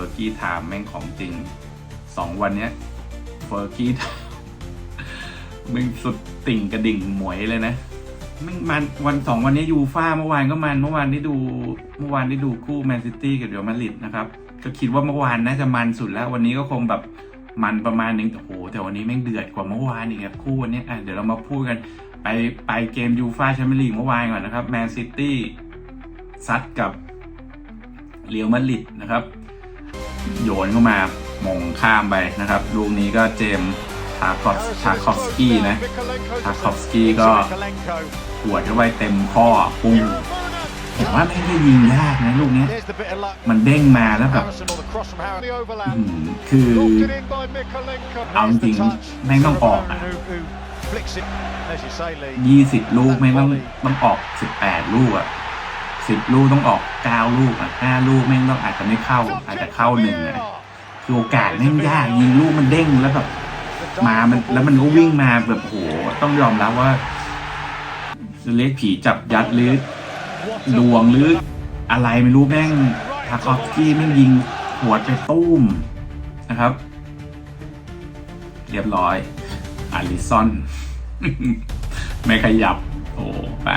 อร์กี้ไทม์แม่งของจริงสองวันเนี้ยเฟอร์กี้ไทม์มึงสุดติ่งกระดิ่งหมวยเลยนะมึงมันวันสองวันนี้ยูฟ่าเมื่อวานก็มันเมื่อวานได้ดูเมื่อวานได้ดูคู่แมนซิตี้กับเรอัลมาริดนะครับก็คิดว่าเมื่อวานน่าจะมันสุดแล้ว วันนี้ก็คงแบบมันประมาณหนึงแต่โอ้โหแต่วันนี้แม่งเดือดกว่าเมื่อวานอีกครับคู่วันนี้อะเดี๋ยวเรามาพูดกัน ไปไปเกมยูฟ่าแชมเปี้ยนลีกเมื่อวานก่อนนะครับแมนซิตี้ซัดกับเรอัลมาริดนะครับ โยนเข้ามามงข้ามไปนะครับ ลูกนี้ก็เจมส์ทาคอฟทาคอฟสกี้นะทาคอฟสกี้ก็หัวดเข้าไปเต็มข้อปุ้งผมว่าไม่ได้ยิงยากนะลูกนี้มันเด้งมาแล้วแบบคือเอาจริงๆแม่งต้องออกอะยี่สิบลูกไม่งต้องต้องออกสิบแปดลูกอะ สิบลูกต้องออกเก้าลูกอะห้าลูกแม่งต้องอาจจะไม่เข้า อาจจะเข้าหนึ่งอะคือโอกาสแม่งยากยิงลูกมันเด้งแล้วแบบมามันแล้วมันก็วิ่งมาแบบโหต้องยอมรับว่าเล็กผีจับยัดหรือดวงหรืออะไรไม่รู้แม่งทาคอฟสกี้แม่งยิงหัวไปตุ้มนะครับ เรียบร้อยอาริซอน ไม่ขยับ โอ้ไป